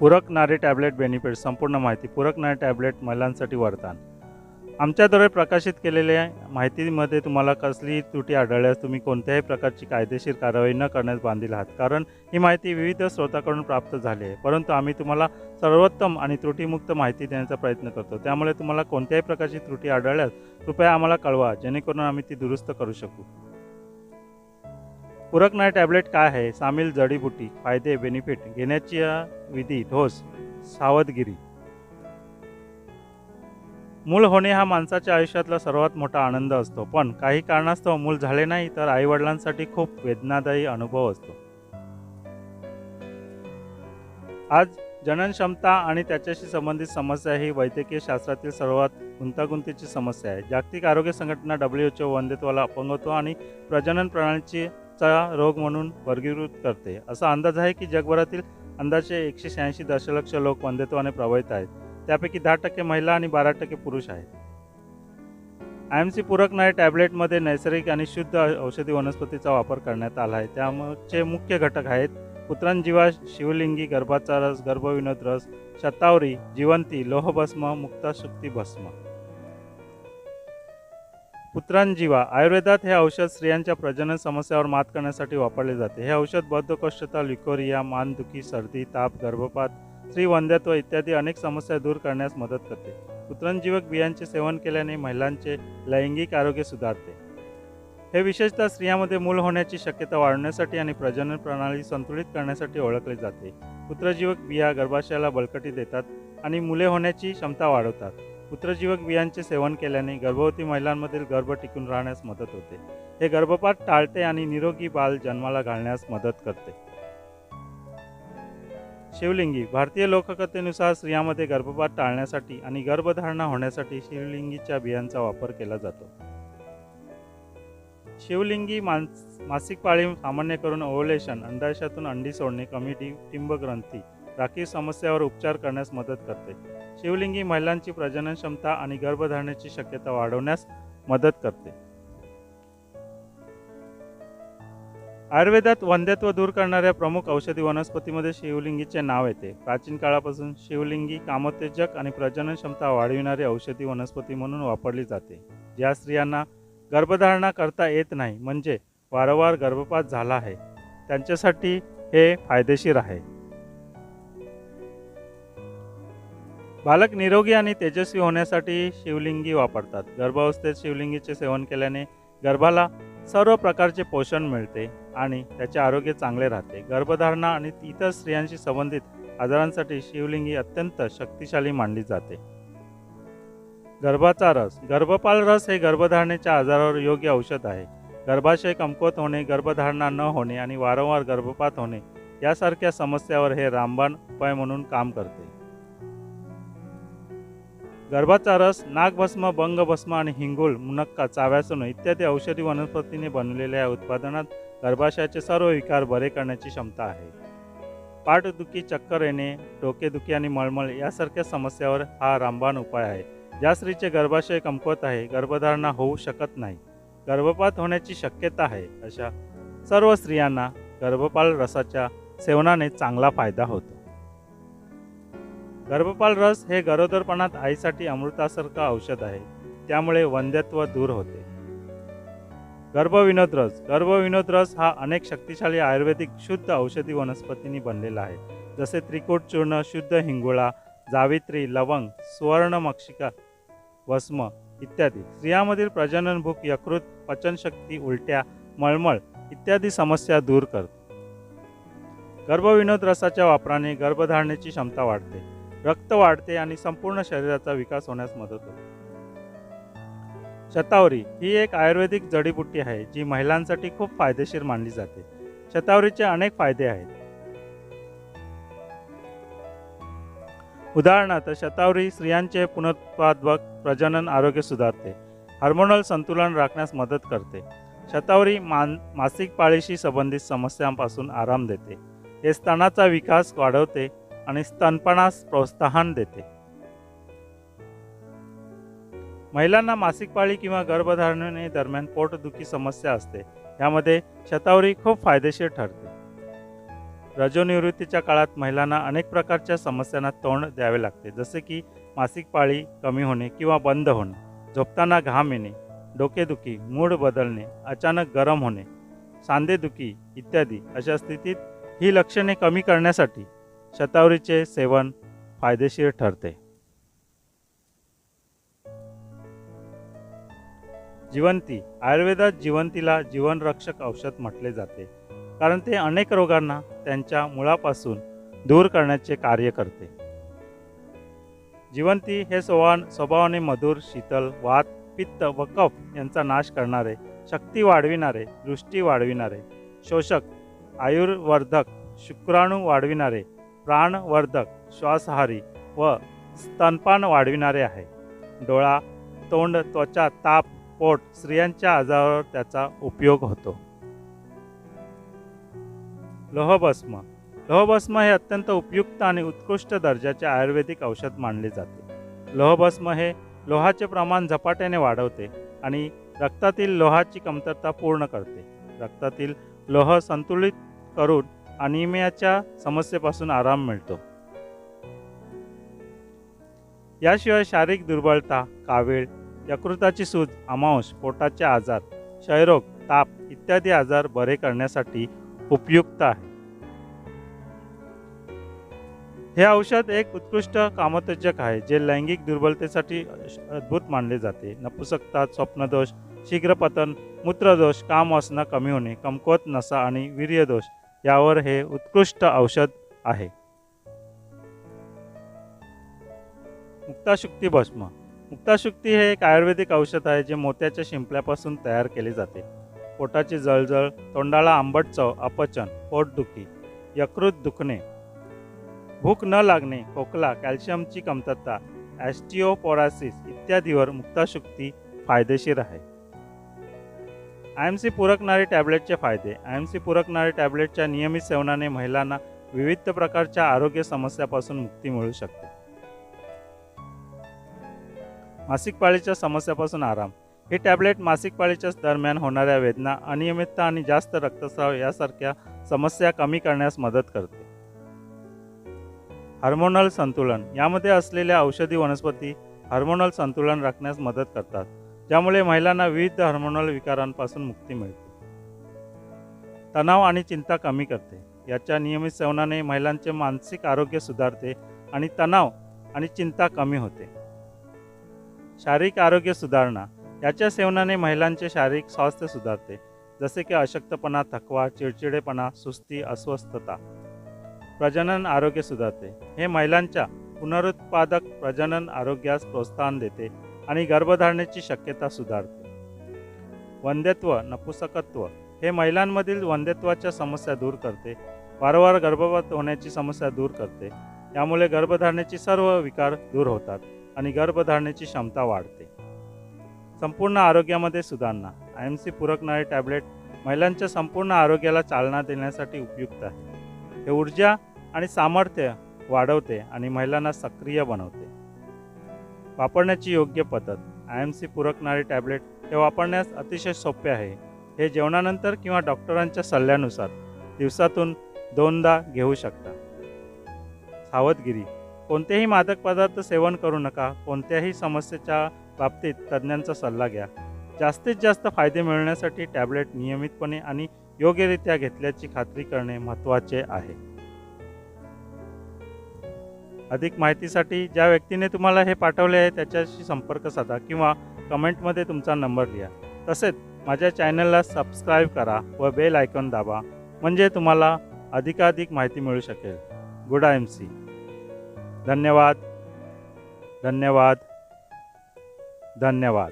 पूरकणारे tablet benefit संपूर्ण माहिती पूरकणारे tablet महिलांसाठी वरदान. आमच्याद्वारे प्रकाशित केलेल्या माहितीमध्ये तुम्हाला कसलीही त्रुटी आढळल्यास तुम्ही कोणत्याही प्रकारची कायदेशीर कारवाई न करण्यास बांधील आहात कारण ही माहिती विविध स्रोताकडून प्राप्त झाली आहे. परंतु आम्ही तुम्हाला सर्वोत्तम आणि त्रुटीमुक्त माहिती देण्याचा प्रयत्न करतो. त्यामुळे तुम्हाला कोणत्याही प्रकारची त्रुटी आढळल्यास कृपया आम्हाला कळवा जेणेकरून आम्ही ती दुरुस्त करू शकू. पूरक टॅबलेट काय आहे? सामील जडीबुटी फायदे बेनिफिट घेण्याची विधी ढोस सावधगिरी. मूल होणे हा माणसाच्या आयुष्यातला सर्वात मोठा आनंद असतो. पण काही कारणास्तव मूल झाले नाही तर आईवडिलांसाठी खूप वेदनादायी अनुभव असतो. आज जनन क्षमता आणि त्याच्याशी संबंधित समस्या ही वैद्यकीय शास्त्रातील सर्वात गुंतागुंतीची समस्या आहे. जागतिक आरोग्य संघटना डब्ल्यू एच अपंगत्व आणि प्रजनन प्रणालीची चा रोग म्हणून वर्गीकृत करते. असा अंदाज आहे की जगभरातील अंदाजे एकशे शहाऐंशी दशलक्ष लोक वंध्यत्वाने प्रभावित आहेत. त्यापैकी दहा टक्के महिला आणि बारा टक्के पुरुष आहेत. आय एम सी पूरक नाही टॅबलेटमध्ये नैसर्गिक आणि शुद्ध औषधी वनस्पतीचा वापर करण्यात आला आहे. त्याचे मुख्य घटक आहेत पुत्रांजीवा शिवलिंगी गर्भाचा रस गर्भविनोद रस शतावरी जिवंती लोहभस्म मुक्ताशुक्ती भस्म. पुत्रांजीवा आयुर्वेदात हे औषध स्त्रियांच्या प्रजनन समस्यावर मात करण्यासाठी वापरले जाते. हे औषध बद्धकोष्ठता लिकोरिया मानदुखी सर्दी ताप गर्भपात स्त्रीवंध्यत्व इत्यादी अनेक समस्या दूर करण्यास मदत करते. पुत्रंजीवक बियांचे सेवन केल्याने महिलांचे लैंगिक आरोग्य सुधारते. हे विशेषतः स्त्रियांमध्ये मूल होण्याची शक्यता वाढवण्यासाठी आणि प्रजनन प्रणाली संतुलित करण्यासाठी ओळखले जाते. पुत्रजीवक बिया गर्भाशयाला बळकटी देतात आणि मुले होण्याची क्षमता वाढवतात. पुत्रजीवक बियांचे सेवन केल्याने गर्भवती महिलांमधील गर्भ टिकून राहण्यास मदत होते. हे गर्भपात टाळते आणि निरोगी बाल जन्माला घालण्यास मदत करते. शिवलिंगी भारतीय लोककथेनुसार स्त्रियांमध्ये गर्भपात टाळण्यासाठी आणि गर्भधारणा होण्यासाठी शिवलिंगीच्या बियांचा वापर केला जातो. शिवलिंगी मानस मासिक पाळी सामान्य करून ओव्हलेशन अंडाशयातून अंडी सोडणे कमी डि टिंब ग्रंथी राखीव समस्यावर उपचार करण्यास मदत करते. शिवलिंगी महिलांची प्रजनन क्षमता आणि गर्भधारणेची शक्यता वाढवण्यास मदत करते. आयुर्वेदात वंध्यत्व दूर करणाऱ्या प्रमुख औषधी वनस्पतीमध्ये शिवलिंगीचे नाव येते. प्राचीन काळापासून शिवलिंगी कामोत्तेजक आणि प्रजनन क्षमता वाढविणारी औषधी वनस्पती म्हणून वापरली जाते. ज्या स्त्रियांना गर्भधारणा करता येत नाही म्हणजे वारंवार गर्भपात झाला आहे त्यांच्यासाठी हे फायदेशीर आहे. बालक निरोगी आणि तेजस्वी होण्यासाठी शिवलिंगी वापरतात. गर्भावस्थेत शिवलिंगीचे सेवन केल्याने गर्भाला सर्व प्रकारचे पोषण मिळते आणि त्याचे आरोग्य चांगले राहते. गर्भधारणा आणि इतर स्त्रियांशी संबंधित आजारांसाठी शिवलिंगी अत्यंत शक्तिशाली मानली जाते. गर्भाचा रस गर्भपाल रस हे गर्भधारणेच्या आजारावर योग्य औषध आहे. गर्भाशय कमकुवत होणे गर्भधारणा न होणे आणि वारंवार गर्भपात होणे यासारख्या समस्यावर हे रामबाण उपाय म्हणून काम करते. गर्भाचा रस नागभस्म बंगभस्म आणि हिंगोळ मुनक्का चाव्यासन इत्यादी औषधी वनस्पतीने बनवलेल्या या उत्पादनात गर्भाशयाचे सर्व विकार बरे करण्याची क्षमता आहे. पाठदुखी चक्कर येणे डोकेदुखी आणि मळमळ यासारख्या समस्यावर हा रामबाण उपाय आहे. ज्या स्त्रीचे गर्भाशय कमकुवत आहे गर्भधारणा होऊ शकत नाही. गर्भपात होण्याची शक्यता आहे अशा सर्व स्त्रियांना गर्भपाल रसाच्या सेवनाने चांगला फायदा होतो. गर्भपाल रस हे गरोदरपणात आईसाठी अमृतासारखं औषध आहे. त्यामुळे वंध्यत्व दूर होते. गर्भविनोद रस. गर्भविनोद रस हा अनेक शक्तिशाली आयुर्वेदिक शुद्ध औषधी वनस्पतींनी बनलेला आहे. जसे त्रिकूट चूर्ण शुद्ध हिंगोळा जावित्री लवंग सुवर्ण मक्षिका भस्म इत्यादी. स्त्रियांमधील प्रजनन भूक यकृत पचनशक्ती उलट्या मळमळ इत्यादी समस्या दूर करते. गर्भविनोद रसाच्या वापराने गर्भधारणेची क्षमता वाढते. रक्त वाढते आणि संपूर्ण शरीराचा विकास होण्यास मदत होते. शतावरी ही एक आयुर्वेदिक जडीबुटी आहे जी महिलांसाठी खूप फायदेशीर मानली जाते. शतावरीचे अनेक फायदे आहेत. उदाहरणार्थ शतावरी स्त्रियांचे पुनरुत्पादक प्रजनन आरोग्य सुधारते हार्मोनल संतुलन राखण्यास मदत करते. शतावरी मान मासिक पाळीशी संबंधित समस्यांपासून आराम देते. हे स्तनाचा विकास वाढवते आणि स्तनपणास प्रोत्साहन देते. महिलांना मासिक पाळी किंवा गर्भधारणे दरम्यान पोटदुखी समस्या असते. यामध्ये शतावरी खूप फायदेशीर ठरते. रजोनिवृत्तीच्या काळात महिलांना अनेक प्रकारच्या समस्यांना तोंड द्यावे लागते. जसे की मासिक पाळी कमी होणे किंवा बंद होणे झोपताना घाम येणे डोकेदुखी मूड बदलणे अचानक गरम होणे सांधेदुखी इत्यादी अशा स्थितीत ही लक्षणे कमी करण्यासाठी शतावरीचे सेवन फायदेशीर ठरते. जिवंती आयुर्वेदात जिवंतीला जीवनरक्षक औषध म्हटले जाते कारण ते अनेक रोगांना त्यांच्या मुळापासून दूर करण्याचे कार्य करते. जिवंती हे स्वभाव स्वभावाने मधुर शीतल वात पित्त व कफ यांचा नाश करणारे शक्ती वाढविणारे दृष्टी वाढविणारे शोषक आयुर्वर्धक शुक्राणू वाढविणारे प्राणवर्धक श्वासहारी व स्तनपान वाढविणारे आहे. डोळा तोंड त्वचा ताप पोट स्त्रियांच्या आजारावर त्याचा उपयोग होतो. लोहभस्म. लोहभस्म हे अत्यंत उपयुक्त आणि उत्कृष्ट दर्जाचे आयुर्वेदिक औषध मानले जाते. लोहभस्म हे लोहाचे प्रमाण झपाट्याने वाढवते आणि रक्तातील लोहाची कमतरता पूर्ण करते. रक्तातील लोह संतुलित करून अनिमियाच्या समस्येपासून आराम मिळतो. याशिवाय शारीरिक दुर्बलता कावीळ यकृताची सूज अमांश पोटाचे आजार क्षयरोग ताप इत्यादी आजार बरे करण्यासाठी उपयुक्त आहे. हे औषध एक उत्कृष्ट कामोत्तेजक आहे जे लैंगिक दुर्बलतेसाठी अद्भुत मानले जाते. नपुसकता स्वप्नदोष शीघ्रपतन मूत्रदोष काम वासना कमी होणे कमकुवत नसा आणि वीर्यदोष यावर हे उत्कृष्ट औषध आहे. मुक्ताशुक्ती भस्म. मुक्ताशुक्ती हे एक आयुर्वेदिक औषध आहे जे मोत्याच्या शिंपल्यापासून तयार केले जाते. पोटाची जळजळ तोंडाला आंबट चव अपचन पोटदुखी यकृत दुखणे भूक न लागणे खोकला कॅल्शियमची कमतरता ॲस्टिओपोरासिस इत्यादीवर मुक्ताशुक्ती फायदेशीर आहे. आय एम सी पुरकणारे टॅबलेटचे फायदे. आय एम सी पुरकणारे टॅब्लेटच्या टॅबलेटच्या नियमित सेवनाने महिलांना विविध प्रकारच्या आरोग्य समस्यापासून मुक्ती मिळू शकते. मासिक पाळीच्या समस्यापासून आराम. हे टॅबलेट मासिक पाळीच्या दरम्यान होणाऱ्या वेदना अनियमितता आणि जास्त रक्तस्राव यासारख्या समस्या कमी करण्यास मदत करते. हार्मोनल संतुलन. यामध्ये असलेल्या औषधी वनस्पती हार्मोनल संतुलन राखण्यास मदत करतात. ज्यामुळे महिलांना विविध हार्मोनल विकारांपासून मुक्ती मिळते. तणाव आणि चिंता कमी करते. याच्या नियमित सेवनाने महिलांचे मानसिक आरोग्य सुधारते आणि तणाव आणि चिंता कमी होते. शारीरिक आरोग्य सुधारणा. याच्या सेवनाने महिलांचे शारीरिक स्वास्थ्य सुधारते. जसे की अशक्तपणा थकवा चिडचिडेपणा सुस्ती अस्वस्थता. प्रजनन आरोग्य सुधारते. हे महिलांच्या पुनरुत्पादक प्रजनन आरोग्यास प्रोत्साहन देते. आणि गर्भधारणेची शक्यता सुधारते. वंध्यत्व नपुसकत्व हे महिलांमधील वंध्यत्वाच्या समस्या दूर करते. वारंवार गर्भपात होण्याची समस्या दूर करते. यामुळे गर्भधारणेची सर्व विकार दूर होतात आणि गर्भधारणेची क्षमता वाढते. संपूर्ण आरोग्यामध्ये सुधारणा. आय एम सी पुरकणारे टॅबलेट महिलांच्या संपूर्ण आरोग्याला चालना देण्यासाठी उपयुक्त आहे. हे ऊर्जा आणि सामर्थ्य वाढवते आणि महिलांना सक्रिय बनवते. वापरण्याची योग्य पद्धत आय एम सी पुरकणारे टॅबलेट हे वापरण्यास अतिशय सोपे आहे. हे जेवणानंतर किंवा डॉक्टरांच्या सल्ल्यानुसार दिवसातून दोनदा घेऊ शकता. सावधगिरी कोणतेही मादक पदार्थ सेवन करू नका. कोणत्याही समस्येच्या बाबतीत तज्ज्ञांचा सल्ला घ्या. जास्तीत जास्त फायदे मिळवण्यासाठी टॅबलेट नियमितपणे आणि योग्यरित्या घेतल्याची खात्री करणे महत्त्वाचे आहे. अधिक माहितीसाठी ज्या व्यक्तीने तुम्हाला हे पाठवले आहे त्याच्याशी संपर्क साधा किंवा कमेंटमध्ये तुमचा नंबर लिहा. तसेच माझ्या चॅनलला सबस्क्राईब करा व बेल आयकॉन दाबा म्हणजे तुम्हाला अधिकाधिक माहिती मिळू शकेल. Good I M C. धन्यवाद. धन्यवाद. धन्यवाद.